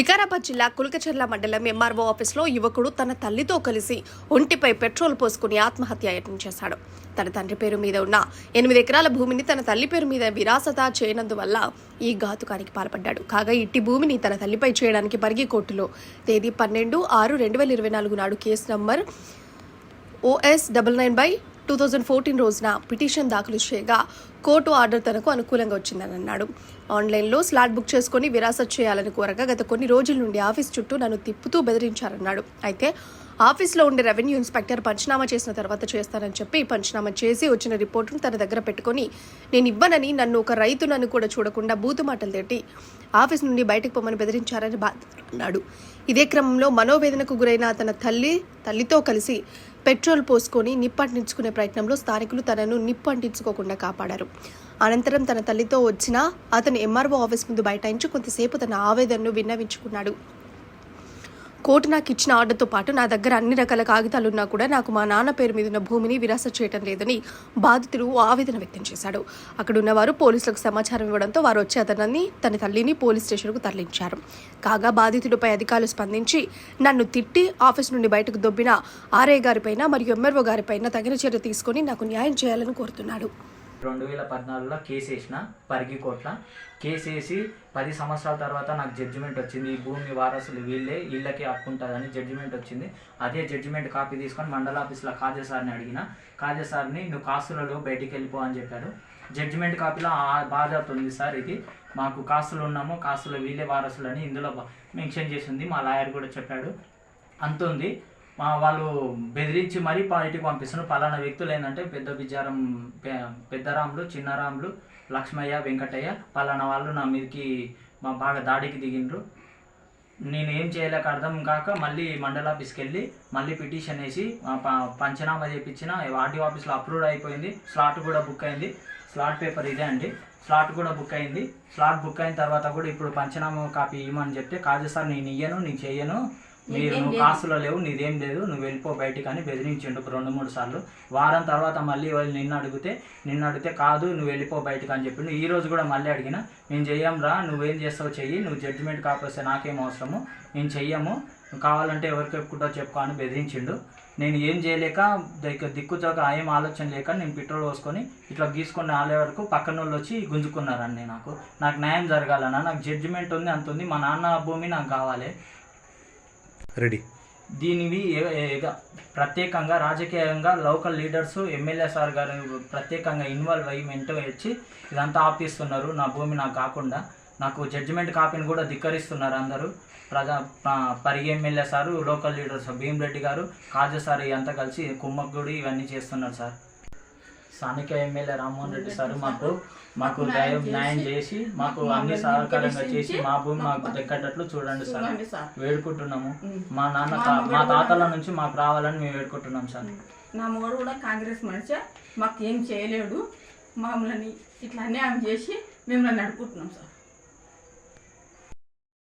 వికారాబాద్ జిల్లా కులకచర్ల మండలం ఎంఆర్ఓ ఆఫీస్లో యువకుడు తన తల్లితో కలిసి ఒంటిపై పెట్రోల్ పోసుకుని ఆత్మహత్య యత్నం చేశాడు. తన తండ్రి పేరు మీద ఉన్న ఎనిమిది ఎకరాల భూమిని తన తల్లి పేరు మీద విరాసత చేయనందువల్ల ఈ ఘాతుకానికి పాల్పడ్డాడు. కాగా ఇట్టి భూమిని తన తల్లిపై చేయడానికి పరిగి కోర్టులో తేదీ పన్నెండు ఆరు రెండు వేల ఇరవై నాలుగు నాడు case number OS double nine by two thousand fourteen రోజున పిటిషన్ దాఖలు చేయగా కోర్టు ఆర్డర్ తనకు అనుకూలంగా వచ్చిందని అన్నాడు. ఆన్లైన్లో స్లాట్ బుక్ చేసుకుని విరాసత్ చేయాలని కోరగా గత కొన్ని రోజుల నుండి ఆఫీస్ చుట్టూ నన్ను తిప్పుతూ బెదిరించారన్నాడు. అయితే ఆఫీస్లో ఉండే రెవెన్యూ ఇన్స్పెక్టర్ పంచనామా చేసిన తర్వాత చేస్తానని చెప్పి పంచనామా చేసి వచ్చిన రిపోర్టును తన దగ్గర పెట్టుకొని నేను ఇవ్వనని నన్ను ఒక రైతు నన్ను కూడా చూడకుండా బూతు మాటలు తిట్టి ఆఫీస్ నుండి బయటకు పొమ్మని బెదిరించారని బాధ అన్నాడు ఇదే క్రమంలో మనోవేదనకు గురైన తన తల్లి తల్లితో కలిసి పెట్రోల్ పోసుకొని నిప్పంటించుకునే ప్రయత్నంలో స్థానికులు తనను నిప్పంటించుకోకుండా కాపాడారు. అనంతరం తన తల్లితో వచ్చిన అతను ఎంఆర్ఓ ఆఫీస్ ముందు బైఠాయించి కొంతసేపు తన ఆవేదనను విన్నవించుకున్నాడు. కోర్టు నాకు ఇచ్చిన ఆర్డర్తో పాటు నా దగ్గర అన్ని రకాల కాగితాలున్నా కూడా నాకు మా నాన్న పేరు మీద ఉన్న భూమిని విరాస చేయటం లేదని బాధితుడు ఆవేదన వ్యక్తం చేశాడు. అక్కడున్న వారు పోలీసులకు సమాచారం ఇవ్వడంతో వారు వచ్చి అతనిని తన తల్లిని పోలీస్ స్టేషన్కు తరలించారు. కాగా బాధితుడిపై అధికారులు స్పందించి నన్ను తిట్టి ఆఫీస్ నుండి బయటకు దొబ్బిన ఆర్ఐ గారిపైన మరియు ఎంఆర్ఓ గారిపైన తగిన చర్య తీసుకొని నాకు న్యాయం చేయాలని కోరుతున్నాడు. రెండు వేల పద్నాలుగులో కేసు వేసిన పరిగి కోట్ల. కేసు వేసి పది సంవత్సరాల తర్వాత నాకు జడ్జిమెంట్ వచ్చింది. ఈ భూమి వారసులు వీళ్ళే వీళ్ళకే హక్కు ఉంటుందని జడ్జిమెంట్ వచ్చింది. అదే జడ్జిమెంట్ కాపీ తీసుకొని మండల ఆఫీస్లో కాజా సార్ని అడిగిన. కాజా సార్ని నువ్వు కాస్తులలో బయటికి వెళ్ళిపో అని చెప్పాడు. జడ్జిమెంట్ కాపీలో ఆ బాధ్యత ఉంది సార్ ఇది. మాకు కాస్తులు ఉన్నాము కాసులు వీళ్ళే వారసులు అని ఇందులో మెన్షన్ చేసింది మా లాయర్ కూడా చెప్పాడు. అంత ఉంది వాళ్ళు బెదిరించి మరీ బయటికి పంపిస్తున్నారు. పలానా వ్యక్తులు ఏంటంటే పెద్ద బిజారం పెద్దరాములు చిన్నరాములు లక్ష్మయ్య వెంకటయ్య పలానా వాళ్ళు నా మీదకి మా బాగా దాడికి దిగిండ్రు. నేను ఏం చేయలేక అర్థం కాక మళ్ళీ మండల ఆఫీస్కి వెళ్ళి మళ్ళీ పిటిషన్ వేసి ప- పంచనామా చేయించిన ఆర్డీ ఆఫీస్లో అప్రూవ్ అయిపోయింది. స్లాట్ కూడా బుక్ అయింది. స్లాట్ పేపర్ ఇదే అండి. స్లాట్ కూడా బుక్ అయింది. స్లాట్ బుక్ అయిన తర్వాత కూడా ఇప్పుడు పంచనామా కాపీ ఇవ్వమని చెప్తే కాదు సార్ నేను ఇయ్యను నేను చెయ్యను మీరు నువ్వు కాసులో లేవు నీదేం లేదు నువ్వు వెళ్ళిపో బయటికి అని బెదిరించిండు ఒక రెండు మూడు సార్లు. వారం తర్వాత మళ్ళీ వాళ్ళు నిన్ను అడిగితే నిన్ను అడిగితే కాదు నువ్వు వెళ్ళిపో బయటికి అని చెప్పిండు. ఈ రోజు కూడా మళ్ళీ అడిగిన నేను చెయ్యం రా నువ్వేం చేస్తావు చెయ్యి నువ్వు జడ్జిమెంట్ కాకపోతే నాకేం అవసరము నేను చెయ్యము కావాలంటే ఎవరికి చెప్పుకుంటావు చెప్పుకో అని బెదిరించిండు. నేను ఏం చేయలేక దిక్కు దిక్కుచోక ఏం ఆలోచన లేక నేను పెట్రోల్ పోసుకొని ఇట్లా గీసుకొని ఆలే వరకు పక్కన వాళ్ళు వచ్చి గుంజుకున్నారండి నాకు. నాకు న్యాయం జరగాలన్నా నాకు జడ్జిమెంట్ ఉంది అంత ఉంది మా నాన్న భూమి నాకు కావాలి. రెడీ. దీనివి ప్రత్యేకంగా రాజకీయంగా లోకల్ లీడర్స్ ఎమ్మెల్యే సార్ గారు ప్రత్యేకంగా ఇన్వాల్వ్ అయ్యి మెంటో వచ్చి ఇదంతా ఆపిస్తున్నారు. నా భూమి నాకు కాకుండా. నాకు జడ్జిమెంట్ కాపీని కూడా ధిక్కరిస్తున్నారు అందరూ. ప్రజా పరి MLA sir local leaders Bhimareddy గారు కాజా సార్ ఇదంతా కలిసి కుమ్మక్కుడి ఇవన్నీ చేస్తున్నారు సార్. స్థానిక ఎమ్మెల్యే రామ్మోహన్ రెడ్డి సార్ మాకు మాకు న్యాయం న్యాయం చేసి మాకు అన్ని సహకారంగా చేసి మా భూమి మాకు దక్కేటట్లు చూడండి సార్. వేడుకుంటున్నాము. మా నాన్న మా తాతల నుంచి మాకు రావాలని మేము వేడుకుంటున్నాం సార్. నా మొగడు కూడా కాంగ్రెస్ మనిషి. మాకు ఏం చేయలేడు. మమ్మల్ని ఇట్లా అన్యాయం చేసి మిమ్మల్ని అడుగుతున్నాం సార్.